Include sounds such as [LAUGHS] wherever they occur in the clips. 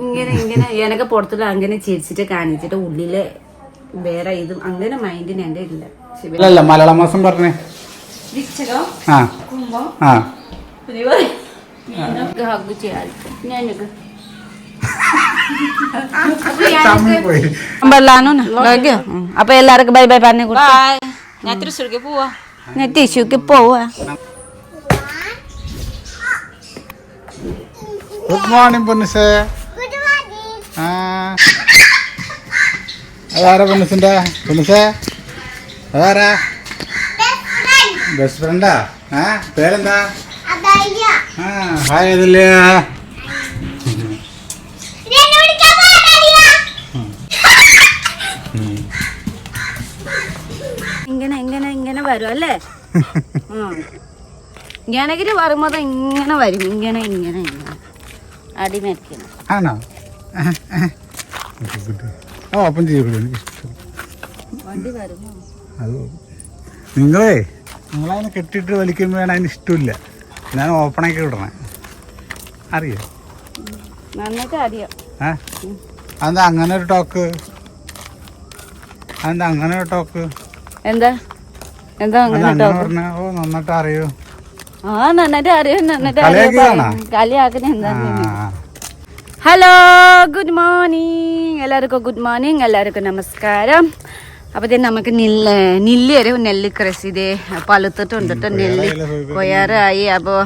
ഇങ്ങനെ ഇങ്ങനെ എനക്ക് പുറത്തുള്ള അങ്ങനെ ചിരിച്ചിട്ട് കാണിച്ചിട്ട് ഉള്ളിൽ വേറെ ഇതും അങ്ങനെ മൈൻഡിന് എന്റെ ഇല്ല. അല്ലല്ല മലയാള മാസം പറഞ്ഞേ. അപ്പൊ എല്ലാവർക്കും ബൈ ബൈ പറഞ്ഞു ഞാൻ തൃശ്ശൂർക്ക് പോവാ. ഞാൻ തൃശ്ശൂർക്ക് പോവാ. ഗുഡ് മോർണിംഗ് പൊന്നിസേ. ആ. അതാരാ പൊന്നസിന്റെ പൊന്നസേ അതാരാ? ബെസ്റ്റ് ഫ്രണ്ടാ ആ? പേരെന്താ? ആ ഹായ് ഇതില്ലേ ഇങ്ങനെ ഇങ്ങനെ ഇങ്ങനെ വരും അല്ലേ? ഞാനെങ്കിൽ വരുമ്പോ ഇങ്ങനെ വരും. ഇങ്ങനെ ഇങ്ങനെ ഇങ്ങനെ. അടിമരിക്കണം ആണോ? ഓ ഓപ്പൺ ചെയ്യൂടെ എനിക്ക് ഇഷ്ടം വണ്ടി വരുമോ? അത് നിങ്ങളേ നിങ്ങളതിനെ കെട്ടിയിട്ട് വലിക്കുമ്പോഴാണ് അതിന് ഇഷ്ടമില്ല. ഞാൻ ഓപ്പണാക്കി വിടണേ അറിയോ? നന്നായിട്ട് അറിയാം. ഏ? അതെന്താ അങ്ങനെ ഒരു ടോക്ക് അതെന്താ അങ്ങനെ ഒരു ടോക്ക് എന്താ? എന്താ അങ്ങനെ പറഞ്ഞ? ഓ നന്നായിട്ട് അറിയൂ? ആ നന്നായിട്ട് അറിയാം നന്നായിട്ട്? അറിയാം. കളിയാക്കുന്ന എന്താ ഹലോ ഗുഡ് മോർണിംഗ് എല്ലാവർക്കും ഗുഡ് മോർണിംഗ് എല്ലാവർക്കും നമസ്കാരം. അപ്പോൾ ഇത് നമുക്ക് നെല്ല് നെല്ല് ഒരു നെല്ല് കൃഷി ഇത് പളുത്തിട്ടുണ്ട് കേട്ടോ നെല്ല് കൊയ്യാറായി. അപ്പോൾ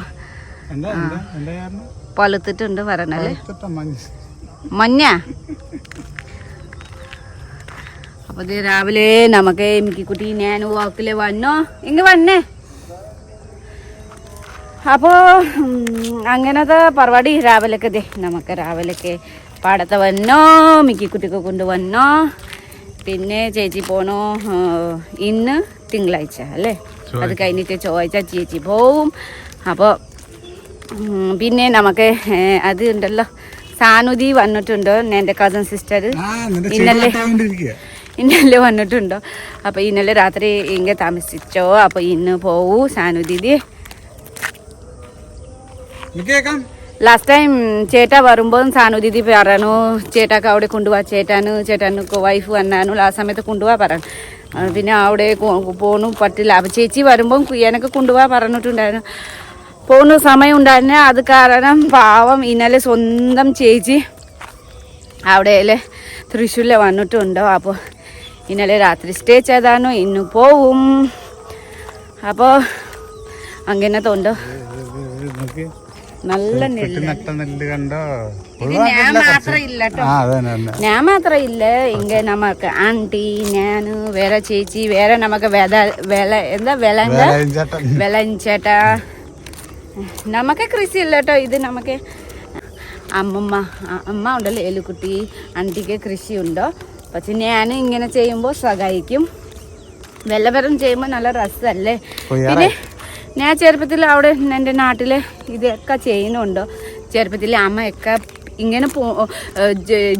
പളുത്തിട്ടുണ്ട് പറഞ്ഞല്ലേ? മഞ്ഞ? മഞ്ഞ? അപ്പോൾ ഇത് രാവിലെ നമുക്ക് മിക്കിക്കുട്ടി ഞാൻ വാക്കിൽ വന്നോ? ഇങ്ങ് വന്നേ? അപ്പോൾ അങ്ങനത്തെ പരിപാടി രാവിലെയൊക്കെ ദേ നമുക്ക് രാവിലെയൊക്കെ പാടത്ത് വന്നോ മിക്കിക്കുട്ടിക്ക് കൊണ്ടുവന്നോ പിന്നെ ചേച്ചി പോണോ ഇന്ന് തിങ്കളാഴ്ച അല്ലേ? അത് കഴിഞ്ഞിട്ട് ചൊവ്വാഴ്ച ചേച്ചി പോവും. അപ്പോൾ പിന്നെ നമുക്ക് അത് ഉണ്ടല്ലോ സാനുദി വന്നിട്ടുണ്ടോ? എന്റെ കസൻ സിസ്റ്റർ ഇന്നലെ ഇന്നലെ വന്നിട്ടുണ്ടോ? അപ്പോൾ ഇന്നലെ രാത്രി ഇങ്ങനെ താമസിച്ചോ? അപ്പോൾ ഇന്ന് പോവൂ സാനുദീദി ലാസ്റ്റ് ടൈം ചേട്ടാ വരുമ്പോൾ സാനുദീദി പറഞ്ഞു ചേട്ടാക്ക് അവിടെ കൊണ്ടുപോവാ ചേട്ടാന് ചേട്ടാനക്ക് വൈഫ് വന്നാനു ആ സമയത്ത് കൊണ്ടുപോവാ പറഞ്ഞു. പിന്നെ അവിടെ പോണു പറ്റില്ല. അപ്പം ചേച്ചി വരുമ്പം എനക്ക് കൊണ്ടുപോവാ പറഞ്ഞിട്ടുണ്ടായിരുന്നു. പോകുന്ന സമയം ഉണ്ടായിരുന്നു അത് കാരണം പാവം ഇന്നലെ സ്വന്തം ചേച്ചി അവിടെ തൃശ്ശൂരിൽ വന്നിട്ടുണ്ടോ. അപ്പോൾ ഇന്നലെ രാത്രി സ്റ്റേ ചെയ്താനു ഇന്ന് പോവും. അപ്പോൾ അങ്ങനെ നോക്കി നല്ല നെല്ല്. കണ്ടോ ഞാൻ മാത്രം ഇല്ല ഞാൻ മാത്രം ഇല്ല ഇങ്ങ നമുക്ക് ആണ്ടി ഞാൻ വേറെ ചേച്ചി വേറെ നമുക്ക് വെത വില എന്താ വില എന്താ നമുക്ക് കൃഷി ഇല്ല കേട്ടോ ഇത് നമുക്ക് അമ്മമ്മ അമ്മ ഉണ്ടല്ലോ എലുക്കുട്ടി കൃഷി ഉണ്ടോ പക്ഷെ ഞാൻ ഇങ്ങനെ ചെയ്യുമ്പോൾ സഹായിക്കും. വെള്ളപരം ചെയ്യുമ്പോൾ നല്ല രസമല്ലേ പിന്നെ ഞാൻ ചെറുപ്പത്തിൽ അവിടെ എന്റെ നാട്ടിൽ ഇതൊക്കെ ചെയ്യുന്നുണ്ടോ. ചെറുപ്പത്തിൽ അമ്മയൊക്കെ ഇങ്ങനെ പോ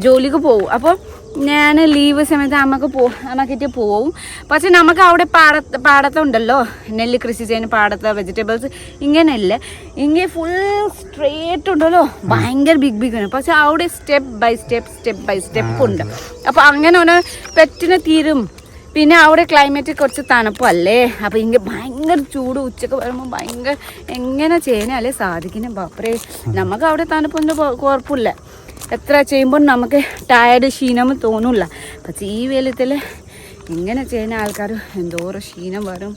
ജോലിക്ക് പോകും അപ്പോൾ ഞാൻ ലീവ് സമയത്ത് അമ്മയ്ക്ക് പോ അമ്മക്കിട്ട് പോവും. പക്ഷെ നമുക്ക് അവിടെ പാടത്ത് പാടത്തുണ്ടല്ലോ. നെല്ല് കൃഷി ചെയ്യുന്ന പാടത്ത് വെജിറ്റബിൾസ് ഇങ്ങനെയല്ല. ഇങ്ങനെ ഫുൾ സ്ട്രേറ്റ് ഉണ്ടല്ലോ. ഭയങ്കര ബിഗ് ബിഗ് ആണ്. പക്ഷെ അവിടെ step by step step by step ഉണ്ട്. അപ്പോൾ അങ്ങനെ ഒന്ന് പെറ്റിന് തീരും. പിന്നെ അവിടെ ക്ലൈമറ്റ് കുറച്ച് തണുപ്പല്ലേ? അപ്പോൾ ഇങ്ങനെ ഭയങ്കര ചൂട് ഉച്ചയ്ക്ക് വരുമ്പോൾ ഭയങ്കര എങ്ങനെ ചെയ്യാനല്ലേ സാധിക്കുന്നു ബാപ്പറേ നമുക്ക് അവിടെ തണുപ്പൊന്നും കുഴപ്പമില്ല എത്ര ചെയ്യുമ്പോൾ നമുക്ക് ടയർഡ് ക്ഷീണം തോന്നില്ല പക്ഷേ ഈ വെയിലത്തിൽ ഇങ്ങനെ ചെയ്യുന്ന ആൾക്കാർ എന്തോരം ക്ഷീണം വരും.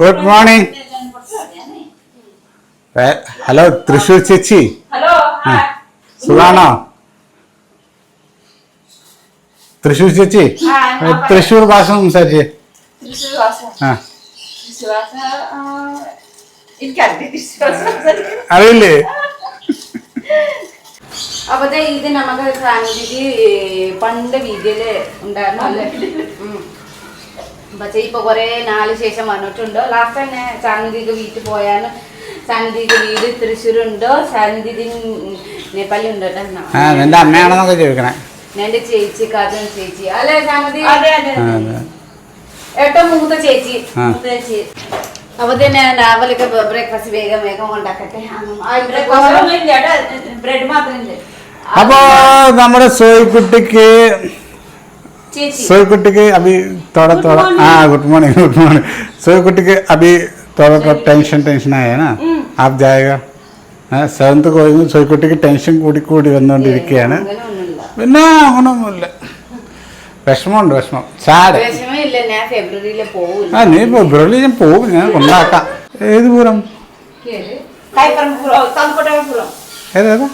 ഗുഡ് മോർണിംഗ് ഹലോ തൃശ്ശൂർ ചേച്ചി. സുഖാണോ? തൃശ്ശൂർ ചേച്ചി? തൃശ്ശൂർ ഭാഷ സംസാരിച്ചേ ആ. അറിയില്ലേ? അപ്പൊ ഇത് നമുക്ക് സാന്നിധ്യ പണ്ട് വീഡിയോയിൽ ഉണ്ടായിരുന്നു അല്ലേ. പക്ഷേ ഇപ്പൊ കുറെ നാല് ശേഷം വന്നിട്ടുണ്ട്. ലാസ്റ്റ് തന്നെ ഞാൻ സാന്നിധ്യക്ക് വീട്ടിൽ പോയാണ് സാന്നിധ്യക്ക് വീട് തൃശ്ശൂരുണ്ടോ? സാന്നിധ്യ നേപ്പാളി ഉണ്ടോ കേട്ടോ ആ അമ്മയാണെന്നൊക്കെ ചോദിക്കണേ. ചേച്ചി ചേച്ചി. മൂത്ത ചേച്ചി. ചേച്ചി. അപ്പൊ തന്നെ രാവിലെയൊക്കെ ബ്രേക്ക്ഫാസ്റ്റ് വേഗം വേഗം ഉണ്ടാക്കട്ടെ ബ്രെഡ് മാത്രമേ അപ്പോ നമ്മുടെ സോയിക്കുട്ടിക്ക് സോയിക്കുട്ടിക്ക് അഭി തോടെ തോടെ. ആ ഗുഡ് മോർണിംഗ് ഗുഡ് മോർണിംഗ് സോയിക്കുട്ടിക്ക് അഭി തോടെ ടെൻഷൻ ടെൻഷൻ ആയാണ് ആ ജായക. സെവൻത്ത് കോഴിഞ്ഞ് സോയിക്കുട്ടിക്ക് ടെൻഷൻ കൂടി കൂടി വന്നുകൊണ്ടിരിക്കുകയാണ് പിന്നെ അങ്ങനൊന്നുമില്ല. വിഷമമുണ്ട് വിഷമം. ചാട്. ആ നീ ഫെബ്രുവരി ഞാൻ പോകും ഞാൻ കൊണ്ടാക്കാം. ഏത് പൂരം? ഏതേതാ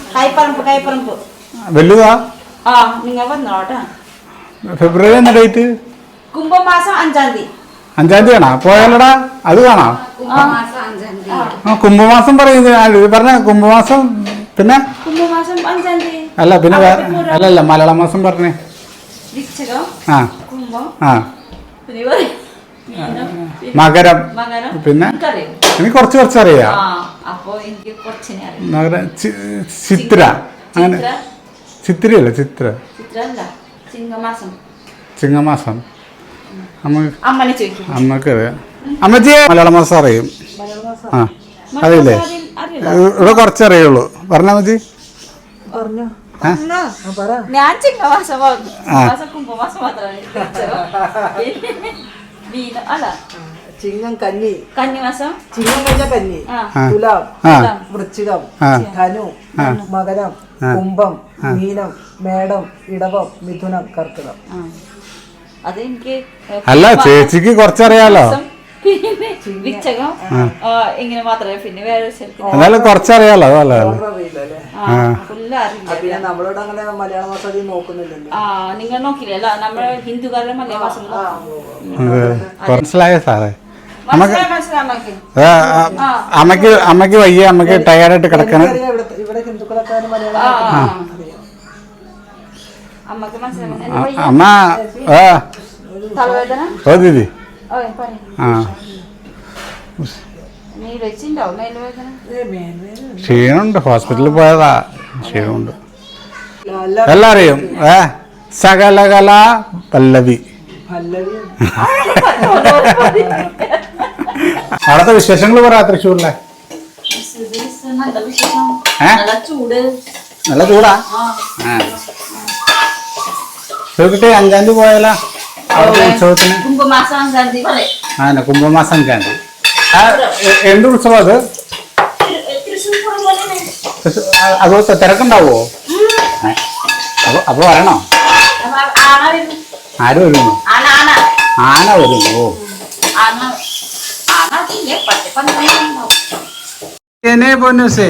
വലുതാ? ഫെബ്രുവരി എന്ന ഡേറ്റ്? കുംഭമാസം അഞ്ചാം തീയതി. അഞ്ചാം തീയതി കാണാം പോയാലടാ അത് കാണാം. കുംഭമാസം ആ പറയുന്നത് പറഞ്ഞ കുംഭമാസം പിന്നെ? അല്ല പിന്നെ അല്ല അല്ല മലയാള മാസം പറഞ്ഞേ. ആ. ആ. മകരം. പിന്നെ? എനിക്ക് കുറച്ച് കുറച്ച് അറിയാ. മകരം ചിത്ര. അങ്ങനെ ചിത്ര. ചിത്രയല്ല ചിത്ര? ചിങ്ങമാസം. അമ്മയ്ക്ക് അറിയാം അമ്മച്ചി മലയാള മാസം അറിയും. ആ. അറിയില്ലേ? ഇവിടെ കുറച്ചറിയുള്ളൂ. പറഞ്ഞാ മതി? ഞാൻ ചിങ്ങമാസം കുംഭമാസം മാത്രമാണ് ചിങ്ങം കന്നി. കന്നിമാസം? ചിങ്ങം കഴിഞ്ഞ കന്നി. ആ. ആ. തുലാം ആ. വൃശ്ചികം ധനു മകരം കുംഭം മീനം മേടം ഇടവം മിഥുനം കർക്കിടം. ആ. അത് എനിക്ക് അല്ല ചേച്ചിക്ക് കുറച്ചറിയാലോ. വിച്ചകം ഇങ്ങനെ മാത്രമേ പിന്നെ വേറെ എന്നാലും കുറച്ചറിയാലോ അതല്ല? നമ്മളോട് അങ്ങനെ മലയാള മാസം അധികം നോക്കുന്നില്ലല്ലോ. ആ നിങ്ങൾ നോക്കില്ലല്ലോ നമ്മൾ ഹിന്ദുക്കാരുടെ മലയാള മാസം. മനസ്സിലായോ സാറേ? അമ്മയ്ക്ക് അമ്മയ്ക്ക്. വയ്യ അമ്മയ്ക്ക് ടയർഡായിട്ട് കിടക്കണ. അമ്മ ആ. ഓ ദീദി. ആ നീ വെച്ചിണ്ടോ മേലുവേദന ഏ, മേൽവേദന. ക്ഷീണമുണ്ട് ഹോസ്പിറ്റലിൽ പോയതാ. ക്ഷീണമുണ്ട് അല്ല എല്ലാം അറിയും ഏ? സകലകല പല്ലവി. അവിടുത്തെ വിശേഷങ്ങൾ പറയാ തൃശ്ശൂരിലെ. നല്ല ചൂട്. ചോദിക്കട്ടെ അഞ്ചാം തീയതി പോയാലോ അവിടുത്തെ ഉത്സവത്തിന്? കുംഭമാസം അഞ്ചാം തീയതി ആ കുംഭമാസം അഞ്ചാം തീയതി. എന്ത് ഉത്സവം അത്? അത് തിരക്കുണ്ടാവോ? അപ്പൊ അപ്പൊ വരണോ? ആര് വരുന്നു? ആന വരുന്നു ഓ. എന്നെ പൊന്നൂസേ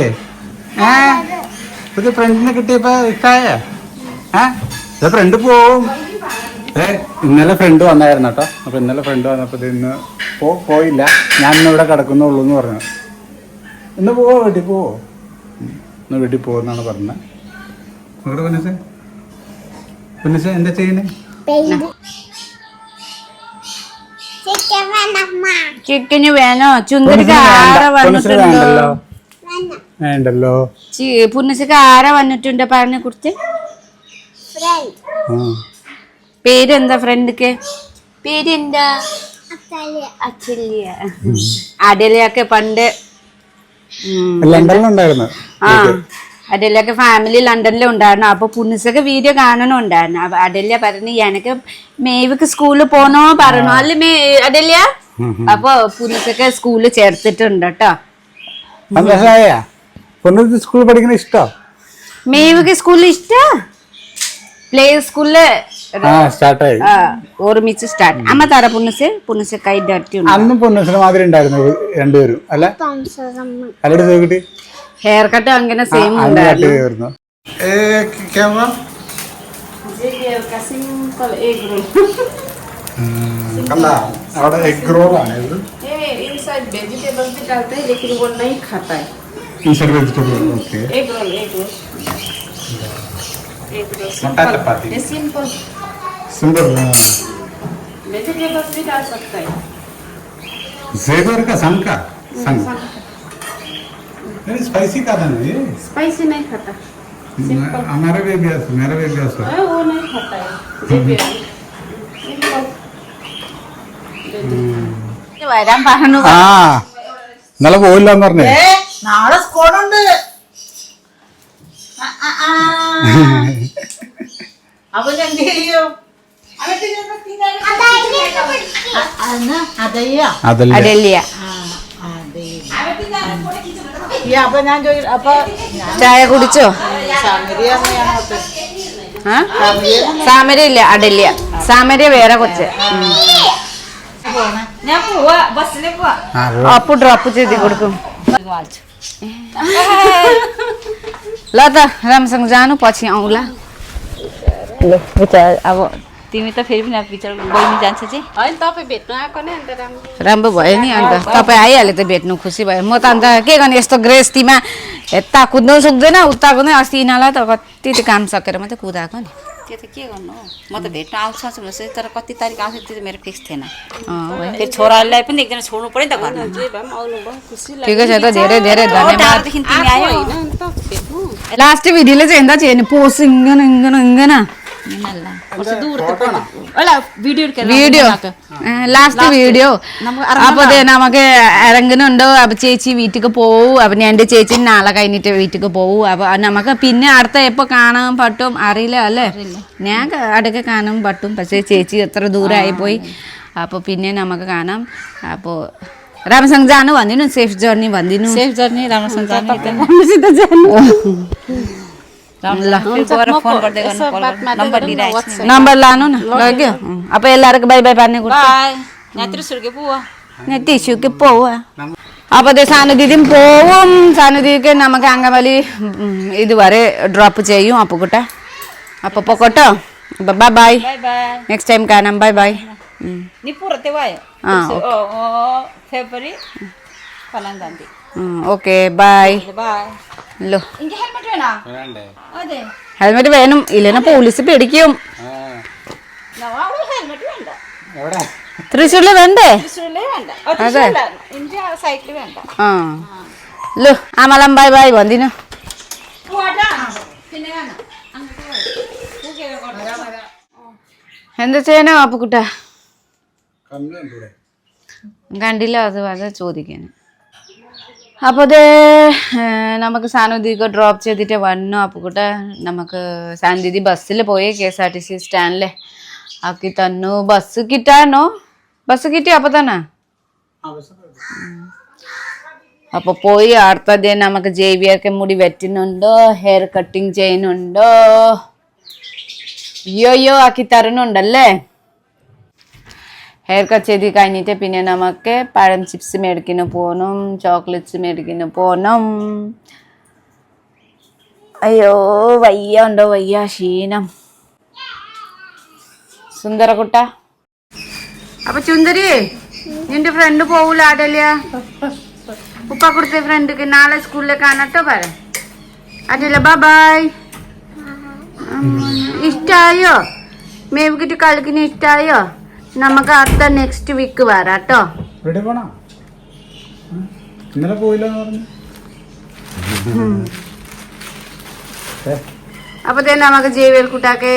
ഏ? ഇത് ഫ്രണ്ടിനെ കിട്ടിയപ്പോ ഇഷ്ടായ ഏ? ഇത് ഫ്രണ്ട് പോവും. ഏ ഇന്നലെ ഫ്രണ്ട് വന്നായിരുന്നു കേട്ടോ അപ്പൊ ഇന്നലെ ഫ്രണ്ട് വന്നപ്പോ ഇത് ഇന്ന് പോ പോയില്ല. ഞാൻ ഇന്ന് ഇവിടെ കിടക്കുന്നുള്ളൂ എന്ന് പറഞ്ഞു. ഇന്ന് പോവോ വീട്ടിൽ പോവോ? ഇന്ന് വീട്ടിൽ പോകുന്നാണ് പറഞ്ഞത് നിങ്ങളുടെ പൊന്നൂസേ പൊന്നൂസേ എന്താ ചെയ്യണേ ചിക്കന് വേണോ? ചുന്ദരിക്ക് ആര വേണ്ടല്ലോ. പുന്നസിക്ക് ആര വന്നിട്ടുണ്ട് പറഞ്ഞ കുറിച്ച്? ആ. പേരെന്താ ഫ്രണ്ട്ക്ക് പേരെന്താ? അച്ചല്യ അടലയൊക്കെ പണ്ട് ലണ്ടനിലുണ്ടായിരുന്നു. ആ അടലയൊക്കെ ഫാമിലി ലണ്ടനിൽ ഉണ്ടായിരുന്നു അപ്പൊ പുന്നസൊക്കെ വീഡിയോ കാണണമുണ്ടായിരുന്നു അപ്പൊ അടല്യ പറഞ്ഞു എനക്ക് മേവിക്ക് സ്കൂളിൽ പോണോ? പറഞ്ഞു. അല്ല മേ അടല്യ? അപ്പൊ പുന്നസൊക്കെ സ്കൂളിൽ ചേർത്തിട്ടുണ്ട് കേട്ടോ. സ്കൂളിൽ പഠിക്കുന്ന ഇഷ്ടോ? മേവിക്ക് സ്കൂളിൽ ഇഷ്ട? പ്ലേ സ്കൂളിൽ സ്റ്റാർട്ടായി ആ, ഓർമ്മിച്ച് സ്റ്റാർട്ട് അമ്മ തറ പുന്നസ് പുന്നസ് കൈ ഡർട്ടി ഉണ്ട് അന്നും പൊന്നൂസിന് മാതിരി ഉണ്ടായിരുന്നു ഇവര് രണ്ടുപേരും അല്ല അല്ലടി നോക്കിട്ട് ഹെയർ കട്ട് അങ്ങനെ സെയിം അന്ന് കട്ട് ഉണ്ടായിരുന്നു ചെയ്തിരുന്നു ക്യാമറ കണ്ട അവിടെ എഗ് റോളാണ് ഇത് inside vegetables भी डालते हैं लेकिन वो नहीं खाता है ഈശ്വര വെജിറ്റബിൾ ഓക്കെ एक रोल एक रोल एक रोल मटर चपाती। ये सिंपल सुंदर वेजिटेबल्स भी डाल सकता है जेबर का सन का सन नहीं स्पाइसी का था ना ये स्पाइसी नहीं खाता हमारा भी अभ्यास मेरा भी अभ्यास है है, वो नहीं खाता है जे बिरयानी വരാൻ പറഞ്ഞു ആ ഇന്നലെ പോയില്ല എന്ന് പറഞ്ഞേ നാളെ സ്കൂളുണ്ട് അവൻ എന്ത് ചെയ്യും അതെയ്യാ അതല്ലേ അടല്യ ഈ അപ്പൊ ഞാൻ ചോദിക്കും അപ്പൊ ചായ കുടിച്ചോ സമരി അമ്മയാണ് ഓർത്ത്. ആ സാമര ഇല്ല അടല്യ സാമര വേറെ കുറച്ച് ഞാൻ പോവാ ബസ്സിന് പോവാ ആ, അപ്പു ഡ്രോപ്പ് ചെയ്ത് കൊടുക്കും वाल्छु [LAUGHS] ल त राम्रोसँग जानु पछि आउँला ल विचार अब तिमी त फेरि पनि अब पिक्चर बहिनी जान्छ चाहिँ होइन तपाईँ भेट्नु आएको नि अन्त राम्रो। राम्रो भयो नि अन्त। तपाईँ आइहाल्यो त भेट्नु खुसी भयो। म त अन्त के गर्ने यस्तो गृहस्थीमा यता कुद्नु सक्दैन उता कुद्नु अस्ति यिनीहरूलाई त कति त्यो काम सकेर मात्रै कुदाएको नि। त्यो त के गर्नु म त भेट्न आउँछ भनेपछि तर कति तारिक आउँछ त्यो त मेरो फिक्स थिएन। फेरि छोरालाई पनि एकजना छोड्नु पऱ्यो नि त घरमा। ठिकै छ त धेरै धेरै धन्यवाद। लास्ट भिडियोले चाहिँ हेर्दा चाहिँ हेर्नु पोसिङ വീഡിയോ ലാസ്റ്റ് വീഡിയോ അപ്പൊ നമുക്ക് ഇറങ്ങുന്നുണ്ടോ അപ്പൊ ചേച്ചി വീട്ടിക്ക് പോവും. അപ്പൊ ഞാൻ എന്റെ ചേച്ചി നാളെ കഴിഞ്ഞിട്ട് വീട്ടിക്ക് പോവും. അപ്പൊ നമുക്ക് പിന്നെ അടുത്ത എപ്പോ കാണാൻ പറ്റും അറിയില്ല അല്ലേ? ഞാൻ അടുക്ക കാണാൻ പറ്റും. പക്ഷെ ചേച്ചി എത്ര ദൂരമായി പോയി. അപ്പോൾ പിന്നെ നമുക്ക് കാണാം. അപ്പോൾ राम्रोसँग जानु भनिदिनु സേഫ് ജേർണി भनिदिनु सेफ जर्नी राम्रोसँग ജാനു नम्बर लिइरहेको छु नम्बर लानु न लग्यो अब എല്ലാവർക്കും ബൈ ബൈ പറഞ്ഞു കൊടുത്തു बाई यहाँतिर सुर्के पो ഞാൻ ടിഷ്യൂക്ക് പോവാ അപ്പൊ ദേ സാനു ദീദിയും പോവും സാനു ദീദിക്ക് നമുക്ക് അങ്കമാലി ഉം, ഇതുവരെ ഡ്രോപ്പ് ചെയ്യും അപ്പൊ കുട്ടെ അപ്പൊ പൊക്കോട്ടോ അപ്പൊ bye bye bye bye next time കാണാം ബൈ ബൈ नि पुरा त्यो भयो ആ फेब्रुअरी फलाङ जान्थे ഓക്കെ ബൈ. ഹലോ ഹെൽമെറ്റ് വേണം? ഇല്ലെന്നെ പോലീസ് പേടിക്കും. തൃശ്ശൂരിൽ വേണ്ടേ? അതെ. ആ ലോ ആമലം ബൈ ബൈ. വന്നിനു എന്താ ചെയ്യാനോ അപ്പുക്കുട്ട കണ്ടില്ല അത് അത് ചോദിക്കാനും. അപ്പോൾ അത് നമുക്ക് സാനുദീക്ക് ഡ്രോപ്പ് ചെയ്തിട്ട് വന്നു. അപ്പുകൂട്ട നമുക്ക് സാനുദീദി ബസ്സിൽ പോയി K S R T C സ്റ്റാൻഡിൽ ആക്കി തന്നു. ബസ് കിട്ടാനോ? ബസ് കിട്ടി അപ്പോൾ തന്നെ? അപ്പോൾ പോയി അടുത്തത് നമുക്ക് ജെ വി ആർക്ക് മുടി വെറ്റുന്നുണ്ടോ ഹെയർ കട്ടിങ് ചെയ്യുന്നുണ്ടോ? അയ്യോ അയ്യോ ആക്കി തരുന്നുണ്ടല്ലേ? ഹെയർ കട്ട് ചെയ്ത് കഴിഞ്ഞിട്ട് പിന്നെ നമുക്ക് പഴം ചിപ്സ് മേടിക്കുന്നു പോകണം ചോക്ലേറ്റ്സ് മേടിക്കുന്നു പോകണം അയ്യോ വയ്യ ഉണ്ടോ വയ്യ ക്ഷീണം. സുന്ദരക്കുട്ട അപ്പൊ ചുന്ദരി നിന്റെ ഫ്രണ്ട് പോവൂല ആടല്ല ഉപ്പ കൊടുത്ത ഫ്രണ്ടിക്ക് നാളെ സ്കൂളിൽ കാണട്ടോ പറ. അതല്ല ബായ് ഇഷ്ടായോ? മേവിക്കിട്ട് കളിക്കുന്ന ഇഷ്ടായോ? നമുക്ക് അടുത്ത നെക്സ്റ്റ് വീക്ക് വരാട്ടോ ഇവിടെ പോണോ? ഇന്നലെ പോയില്ല എന്ന് പറഞ്ഞു ഏ, അപ്പൊ തന്നെ നമുക്ക് ജൈവേൽ കുട്ടാക്ക്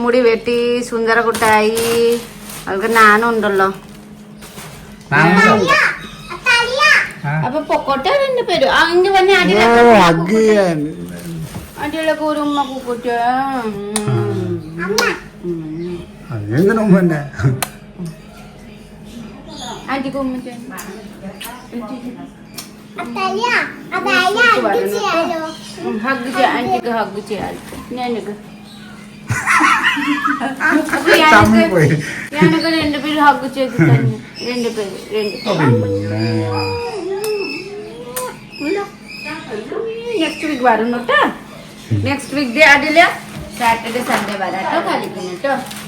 മുടി വെട്ടി സുന്ദര കുട്ടായി. അവൾക്ക് നാനുണ്ടല്ലോ. അപ്പൊ പൊക്കോട്ടെ രണ്ട് പേരും. അങ്ങ് വന്നെ അടിയിലൊക്കെ ഒരു ഉമ്മ കൂക്കുട്ട അതെന്തിനു മുമ്പ് തന്നെ ആന്റി കുമ്മ ഹഗ് ആന്റിക്ക് ഹഗ് ചെയ്യാലോ ഞാനൊക്കെ അപ്പൊ തമ്മിൽ ഞാനൊക്കെ പോയി ഞാനൊക്കെ രണ്ടുപേരും ഹഗ് ചെയ്ത് തന്നെ രണ്ടുപേര് രണ്ട് നെക്സ്റ്റ് വീക്ക് വരണം കേട്ടോ next week day Saturday Sunday Sunday വരാട്ടോ കളിക്കുന്നു കേട്ടോ ഓക്കെ ബൈ ആ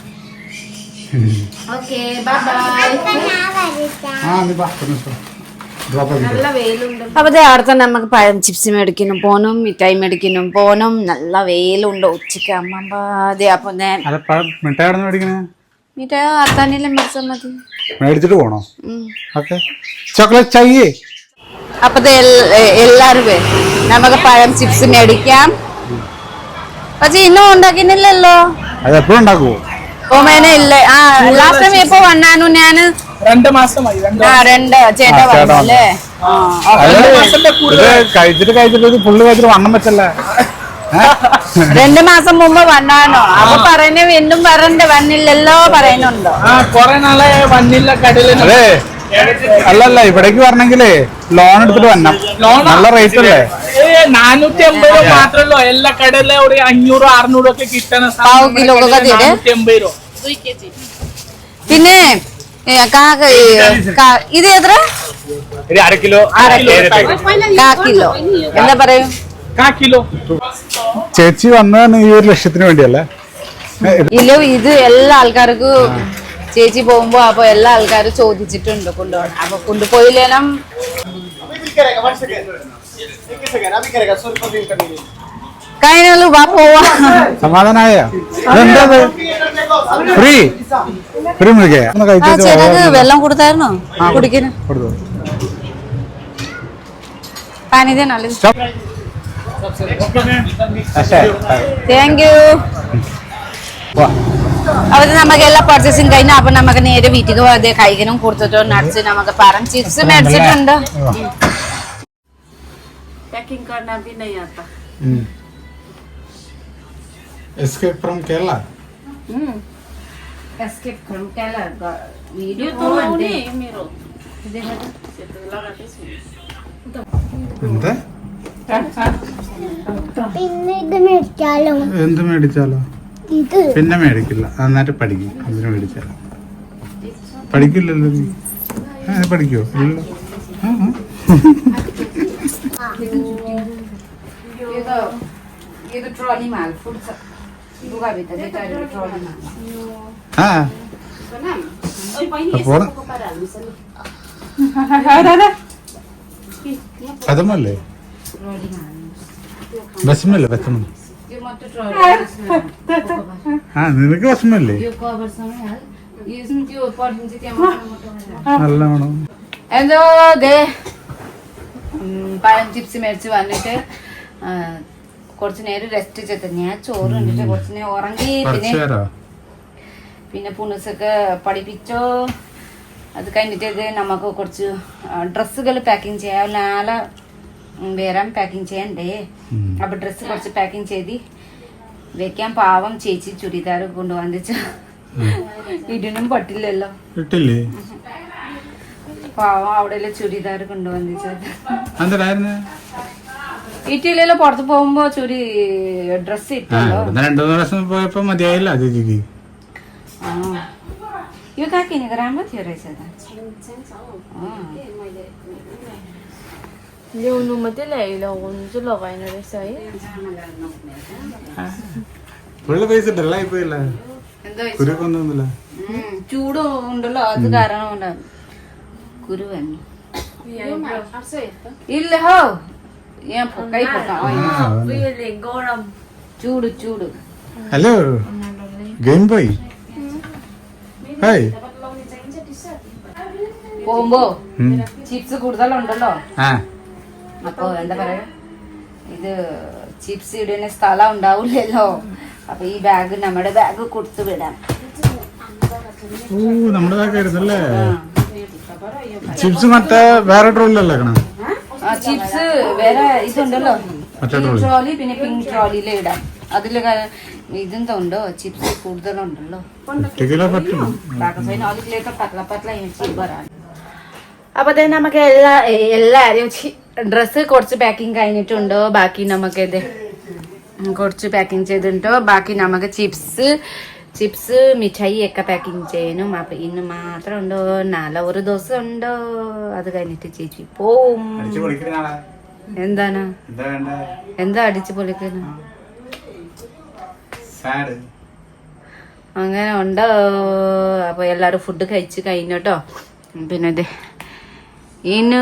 അപ്പൊ ദേ അടുത്ത നമുക്ക് പഴം ചിപ്സ് മേടിക്കണം പോണം മിഠായി മേടിക്കണം പോണം നല്ല വെയിലുണ്ട് ഉച്ചയ്ക്ക് അമ്മ അതെ അപ്പൊ ഞാൻ മിഠായി മേടിച്ചാൽ മതി. മേടിച്ചിട്ട് പോണോ. ചോക്ലേറ്റ് അപ്പൊ എല്ലാരും നമുക്ക് പഴം ചിപ്സ് മേടിക്കാം. പക്ഷെ ഇന്നും ഉണ്ടാക്കുന്നില്ലല്ലോ അത് എപ്പോഴും ഉണ്ടാക്കുവോ? ഓമേന ഇല്ല. ആ ലാസ്റ്റ് ടൈം എപ്പോ വന്നാനു ഞാൻ? രണ്ട് മാസമായി രണ്ട് ആ രണ്ട് ചേട്ടാ ആ, ആ രണ്ട് കഴിച്ചിട്ട് കഴിച്ചിട്ട് ഫുള്ള് കഴിച്ചിട്ട് വണ്ണം വെച്ചല്ലേ? [LAUGHS] രണ്ട് മാസം മുമ്പ് വന്നാണോ അപ്പൊ പറയുന്ന വീണ്ടും വരണ്ട വന്നില്ലല്ലോ പറയുന്നുണ്ടോ? ആ കൊറേ നാളെ വന്നില്ല കടലിൽ അല്ലല്ല ഇവിടേക്ക് വരണെങ്കിലേ ലോൺ എടുത്തിട്ട് വരണം. നല്ല റേറ്റ് അല്ലേ? നാനൂറ്റി അമ്പത് രൂപ മാത്രമല്ലോ. എല്ലാ കടയിലെ ഒരു അഞ്ഞൂറ് അറുന്നൂറ് ഒക്കെ കിട്ടണ പിന്നെ ഇത് എത്ര? അര കിലോ കാ കിലോ. എന്താ പറയൂ? കാ കിലോ. ചേച്ചി വന്നതാണ് ഈ ഒരു ലക്ഷത്തിന് വേണ്ടിയല്ലേ? ഇല്ല ഇത് എല്ലാ ആൾക്കാർക്കും ചേച്ചി പോകുമ്പോ അപ്പൊ എല്ലാ ആൾക്കാരും ചോദിച്ചിട്ടുണ്ട് കൊണ്ടുപോകണം അപ്പൊ കൊണ്ടുപോയില്ലേനും? കഴിഞ്ഞു വാ പോവാ. സമാധാനായ? ഇതെന്താ ഫ്രീ? വെള്ളം കൊടുത്തായിരുന്നോ? കുടിക്കുന്നു പക്ഷേ താങ്ക് യു അപ്പൊ നമുക്ക് എല്ലാ പർച്ചേസിങ് കഴിഞ്ഞു അപ്പൊ നമുക്ക് നേരെ വീട്ടിൽ അതെ കഴിക്കാനും കൊടുത്തിട്ടോ നട്സ് നമുക്ക് പറം ചിപ്സ് മേടിച്ചിട്ടുണ്ട് पैकिंग करना भी नहीं आता escape from Kerala escape from Kerala video तो अंडे मेरो എന്താ പിന്നെ ഇത് മേടിച്ചാലോ എന്ത് മേടിച്ചാലോ ഇത് പിന്നെ മേടിക്കില്ല. നന്നായിട്ട് പഠിക്കും. അതിന് മേടിച്ചാൽ പഠിക്കില്ലല്ലോ നീ? ആ, നീ പഠിക്കോ? ഇല്ലല്ലോ. ആ, ആ. ये നിനക്ക് വിഷമല്ലേ? നല്ലോണം എന്തോ ദേ. പഴം ചിപ്സ് മേടിച്ച് വന്നിട്ട് കൊറച്ചു നേരം റെസ്റ്റ് ചെയ്ത് ഞാൻ ചോറ് കണ്ടിട്ട് കൊറച്ചു നേരം ഉറങ്ങി. പിന്നെ പിന്നെ പുണുസൊക്കെ പഠിപ്പിച്ചോ. അത് കഴിഞ്ഞിട്ട് നമുക്ക് കുറച്ച് ഡ്രസ്സുകൾ പാക്കിങ് ചെയ്യാം. നാല ഉം, വരാൻ പാക്കിംഗ് ചെയ്യണ്ടേ അപ്പൊ ഡ്രസ്സ് കുറച്ച് പാക്കിംഗ് ചെയ്ത് വെക്കാൻ പാവം ചേച്ചി ചുരിദാർ കൊണ്ടുവന്നിച്ച് ഇതിനും പറ്റില്ലല്ലോ കിട്ടില്ലേ പാവം അവിടെ ചുരിദാർ കൊണ്ടുവന്നിച്ചത് എന്തായിരുന്നു ഇറ്റലിയിലെ പുറത്ത് പോകുമ്പോ ചുരി ഡ്രസ് ആ ഇട്ടല്ലോ ഇവിടുന്ന് രണ്ടു മൂന്ന് പ്രാവശ്യം പോയപ്പോ മതിയായില്ല ചേച്ചിക്ക് ആ. यो कहाँ किनेको राम्रो थियो रहेछ त अँ। ल्याउनु मात्रै ल्यायो लगाउनु चाहिँ लगाएन रहेछ है പുള്ളി പൈസ ഡല്ലായി പോയില്ല എന്തോ ഇത്? കുരുക്കൊന്നുമില്ല ഉം, ചൂട് ഉണ്ടല്ലോ അത് കാരണം കൊണ്ട് കുരു വന്നു ഇല്ല ഹോ ഞാൻ കൈ പൊക്കാം उयोले गरम ചൂട് ചൂട് ഹലോ ഗെയിം ബോയ് ഹായ് പോകുമ്പോ ചിപ്സ് കൂടുതലുണ്ടല്ലോ ആ അപ്പൊ എന്താ പറയാ ഇത് ചിപ്സ് ഇടുന്ന സ്ഥലം ഉണ്ടാവില്ലല്ലോ അപ്പൊ ഈ ബാഗ് നമ്മുടെ ബാഗ് കൊടുത്തു വിടാം നമ്മുടെ ചിപ്സ് മറ്റേ വേറെ ട്രോളിലല്ലേ ചിപ്സ് വേറെ ഇതുണ്ടല്ലോ. ട്രോളി പിന്നെ പിങ്ക് ട്രോളിയിലേ ഇടാം അതിൽ ഇതെന്താ ഉണ്ടോ ചിപ്സ് കൂടുതലുണ്ടല്ലോ ചിപ്പറാണ് അപ്പൊ തന്നെ നമുക്ക് എല്ലാ എല്ലാരും ഡ്രസ്സ് കുറച്ച് പാക്കിംഗ് കഴിഞ്ഞിട്ടുണ്ടോ. ബാക്കി നമുക്ക് ഇത് കുറച്ച് പാക്കിംഗ് ചെയ്തിട്ടുണ്ടോ. ബാക്കി നമുക്ക് ചിപ്സ് ചിപ്സ് മിഠായി ഒക്കെ പാക്കിംഗ് ചെയ്യണം. അപ്പൊ ഇന്ന് മാത്രം ഉണ്ടോ? നാളെ ഒരു ദിവസം ഉണ്ടോ? അത് കഴിഞ്ഞിട്ട് ചേച്ചി പോവും. എന്താണ്? എന്താ അടിച്ചു പൊളിക്കുന്നു അങ്ങനെ ഉണ്ടോ? അപ്പൊ എല്ലാരും ഫുഡ് കഴിച്ച് കഴിഞ്ഞോട്ടോ പിന്നെ ഇന്ന്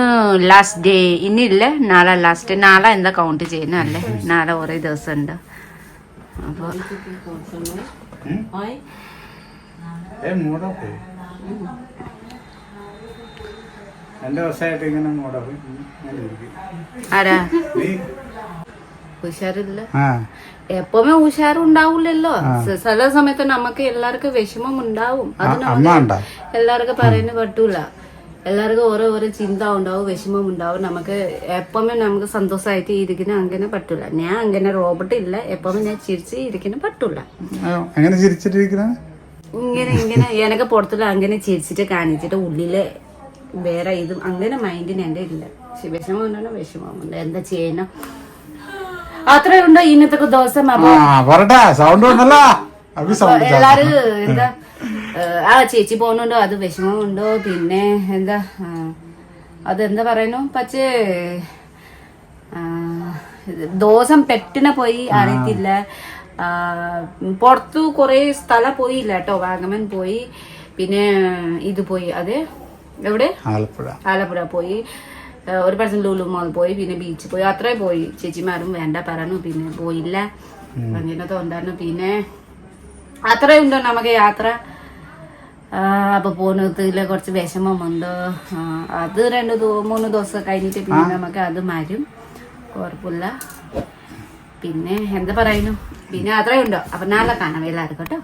ലാസ്റ്റ് ഡേ ഇന്നില്ല നാളെ ലാസ്റ്റ് നാളെ എന്താ കൗണ്ട് ചെയ്യുന്നല്ലേ നാളെ ഒരേ ദിവസം ഉണ്ട് അപ്പോൾ ആരാ? നീ? ഉഷാറില്ല. എപ്പോഴും ഉഷാറുണ്ടാവില്ലല്ലോ ചില സമയത്ത് നമുക്ക് എല്ലാവർക്കും വിഷമം ഉണ്ടാവും അത് എല്ലാവർക്കും പറയുന്നത് പറ്റൂല. എല്ലാവർക്കും ഓരോ ഓരോ ചിന്ത ഉണ്ടാവും വിഷമം ഉണ്ടാവും. നമുക്ക് എപ്പോഴും നമുക്ക് സന്തോഷമായിട്ട് ഇരിക്കുന്ന അങ്ങനെ പറ്റൂല. ഞാൻ അങ്ങനെ റോബോട്ട് ഇല്ല. എപ്പോഴും ഞാൻ ചിരിച്ച് ഇരിക്കുന്ന പറ്റൂല. അങ്ങനെ ഇങ്ങനെ ഇങ്ങനെ. എനക്ക് പുറത്തുള്ള അങ്ങനെ ചിരിച്ചിട്ട് കാണിച്ചിട്ട് ഉള്ളിൽ വേറെ ഇതും അങ്ങനെ മൈൻഡിന് എന്റെ ഇല്ല. വിഷമം ഉണ്ടോ. വിഷമമുണ്ട് എന്താ ചെയ്യണം അത്രയുണ്ടോ ഇന്നത്തെ ദിവസം. എല്ലാരും എന്താ ആ ചേച്ചി പോകുന്നുണ്ടോ അത് വിഷമമുണ്ടോ? പിന്നെ എന്താ അതെന്താ പറയുന്നു? പക്ഷേ ദോഷം പെട്ടിനെ പോയി അറിയത്തില്ല. പുറത്തു കൊറേ സ്ഥലം പോയില്ല കേട്ടോ. വാഗമൻ പോയി. പിന്നെ ഇത് പോയി. അത് എവിടെ? ആലപ്പുഴ. ആലപ്പുഴ പോയി. ഒരു പ്രാവശ്യം ലുലു മോൾ പോയി. പിന്നെ ബീച്ച് പോയി. അത്രേ പോയി. ചേച്ചിമാരും വേണ്ട പറഞ്ഞു. പിന്നെ പോയില്ല. അങ്ങനെ ഉണ്ടായിരുന്നു പിന്നെ അത്രേ ഉണ്ടോ നമുക്ക് യാത്ര? അപ്പൊ പോകുന്നതിൽ കുറച്ച് വിഷമമുണ്ട്. അത് രണ്ട് മൂന്ന് ദിവസം കഴിഞ്ഞിട്ട് പിന്നെ നമുക്ക് അത് മാറ്റും. കുഴപ്പമില്ല പിന്നെ എന്താ പറയുന്നു? പിന്നെ അത്രയുണ്ടോ അപ്പൊ നാളെ കാണാം എല്ലാവർക്കും കേട്ടോ.